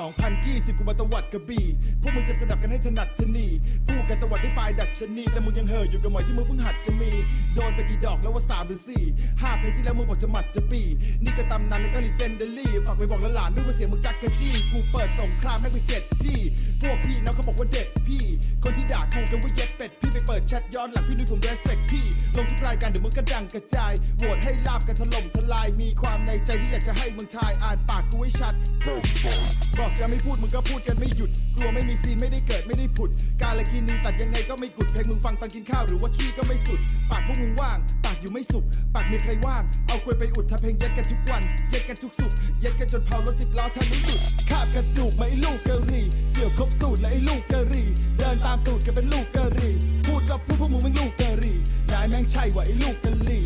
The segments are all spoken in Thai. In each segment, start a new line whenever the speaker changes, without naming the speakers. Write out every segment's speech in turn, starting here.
2020 กูมาตวัดกระบี่พวกมึงเก็บสนับกันให้ถนัดชะนีพูดกันตวัดได้ปลายดัชนี แต่มึงยังเห่ออยู่กับหมอยที่มึงเพิ่งหัดจะมี โดนไปกี่ดอกแล้วว่าสามหรือสี่ห้าเพลงที่แล้วมึงบอกจะหมัดจะปี นี่ก็ตำนานแล้วก็ลีเจนเดอรี่ฝากไปบอกหลานๆด้วยว่าเสียงมึงจักกะจี้ กูเปิดสงครามให้ไปเจ็ดที่พวกพี่น้องเขาบอกว่าเด็ดพี่ คนที่ด่ากูกันว่าเย็ดเป็ดพี่ไปเปิดแชทย้อนหลังพี่นุ้ยผม respect พี่ลงทุกรายการเดี๋ยวมึงก็ดังกระจายโหวตให้ลาบกันถล่มทลายมีความในใจที่อยากจะให้มึงทายอ่านปากกูให้ชัดบอกจะไม่พูดมึงก็พูดกันไม่หยุด กลัวไม่มีซีนไม่ได้เกิดไม่ได้ผุด การละกินีตัดยังไงก็ไม่กุดเพลงมึงฟังตอนกินข้าวหรือว่าขี้ก็ไม่สุด ปากพวกมึงว่าง ปากอยู่ไม่สุขปากมีใครว่าง เอาควยไปอุดถ้าเพลงเย็ดกันทุกวัน เย็ดกันทุกสุขเย็ดกันจนเผารถสิบล้อทะลุหลุดคาบกระดูกมาไอ้ลูกกะหรี่เสี่ยวครบสูตรและไอ้ลูกกะหรี่เดินตามตูดกันเป็นลูกกะหรี่พูดก็พูดพวกมึงไม่ลูกกะหรี่นายแม่งใช่ว่าไอ้ลูกกะหรี่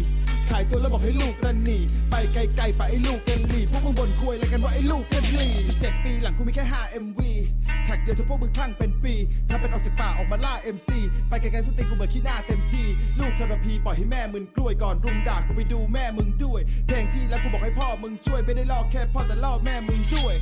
ขายตัวแล้วบอกให้ลูกระหนีไปไกล จไปไอ้ลูกกันลีพวกมึงบ่นคุยอะไรกันว่าไอ้ลูกกันลี17 ปีหลังกูมีแค่ 5 MV แท็กเดียวทุกพวกมึงคลั่งเป็นปี ถ้าเป็นออกจากป่าออกมาล่า MC ไปไกลๆสติกูเหมือนขี้หน้าเต็มที่ลูกทรพีปล่อยให้แม่มึงกล้วยก่อนรุมด่ากูไปดูแม่มึงด้วยเพลงที่แล้วกูบอกให้พ่อมึงช่วยไม่ได้ลอกแค่พ่อแต่ลอกแม่มึงด้วย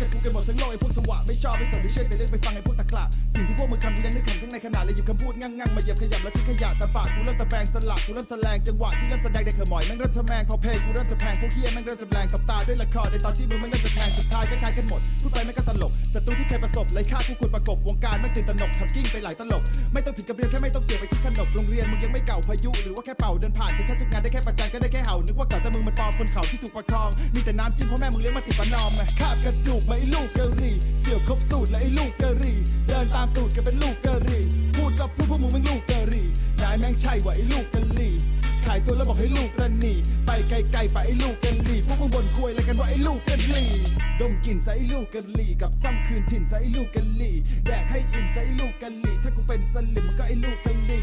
จักกูกันหมดทั้งโลกไอ้พวกสวะไม่ชอบไม่สนไม่เชื่อแต่เรื่องไปฟังไอ้พวกตะกละสิ่งที่พวกมึงทำกูยังนึกขำข้างในขนาดเลยหยิบคำพูดงั่งๆมาเหยียบขยับแล้วที่ขยะต่ปากกูเริ่มตะแบงสลักกูเริ่มแสลงจังหวะที่เริ่มแสดงได้เขมอยแม่งเริ่มทะแมงพอเพลงกูเริ่มจะแพงพวกเฮียแม่งเริ่มจะแรงกับตาด้วยละครในตอนที่มึงแม่งเริ่มจะแทงสุดท้ายคล้ายๆกันหมดพูดไปแม่งก็ตลกศัตรูที่เคยประสบเลยฆ่าผู้คุณประกบวงการแม่งตื่นตระหนกทำกิ้งไปหลายตลกไม่ต้องถึงกับเรียนแค่ไม่ต้องเสียไปที่ขนบโรงเรียนมึงยังไม่เก่าพายุหรือว่าแค่เป่าเดินผ่านกันแค่ทุกงานได้แค่ประจันก็ได้แค่เห่านึกว่าเก่าแต่มึงมันปลอมคนเขาที่ถูกประคองมีแต่น้ำจิ้มพราะแม่มึงเลี้ยงมาติดประนอมไงคาบกระดูกมาไอ้ลูกกะรี่เสี่ยวครบสูตรและไอ้ลูกกะรี่เดินตามตูดกันเป็นลูกกะรี่พูดก็พูดพวกมึงเป็นลูกกะรี่นายแม่งใช่ว่าไอ้ลูกกะรี่ ขายตัวแล้วบอกให้ลูกระหนีไปไกลๆไปไอ้ลูกกันลีพวกมึงบ่นควยอะไรกันว่าไอ้ลูกกันลีดมกลิ่นใส่ไอ้ลูกกันลีกับซ้ำคืนถิ่นใส่ลูกกันลีแดกให้อิ่มใส่ไอ้ลูกกันลีถ้ากูเป็นสลิมมันก็ไอ้ลูกกันลี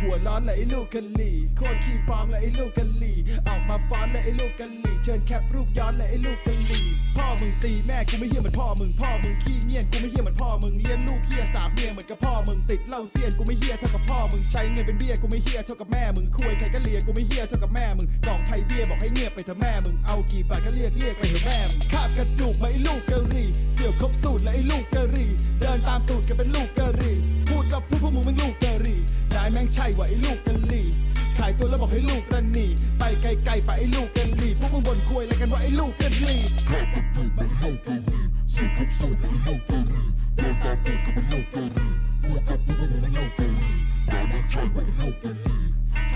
หัวร้อนเลยไอ้ลูกกันลีโคตรขี้ฟ้องเลยไอ้ลูกกันลีออกมาฟ้อนเลยไอ้ลูกกันลีเชิญแคปรูปย้อนเลยไอ้ลูกกันลีพ่อมึงตีแม่กูไม่เฮี้ยเหมือนพ่อมึงพ่อมึงขี้เงียนกูไม่เฮี้ยเหมือนพ่อมึงเลี้ยงลูกเฮี้ยสามเมียเหมือนกับพ่อมึงติดเหล้าเซียนกูไม่เฮี้ยเท่ากับพ่อมึงใช้เงินเป็นเบี้ยกูไม่เฮี้ยเท่ากับแม่มึงคุยใครก็เลียกูไม่เฮียเท่ากับแม่มึงกล่องไพ่เบี้ยบอกให้เงียบไปเถอะแม่มึงเอากี่บาทก็เรียกเรียกไปเถอะแม่มึงคาบกระดูกมาไอ้ลูกกะรี่เสี่ยวครบสูตรและไอ้ลูกกะรี่เดินตามตูดกันเป็นลูกกะรี่พูดก็พูดพวกมึงแม่งลูกกะรี่นายแม่งใช่ว่าไอ้ลูกกะรี่ขายตัวแล้วบอกให้ลูกระหนีไปไกลๆไปไอ้ลูกกันลีพวกมึงบ่นควยอะไรกันว่าไอ้ลูกกันลี
ข้าวกระดูกมันเน่าเกาหลีสูตรทุกสูตรมันเน่าเกาหลีเดินตามตูดก็มันเน่าเกาหลีพูดกับพูดว่ามันเน่าเกาหลีนายแม่งใช่ว่ามัน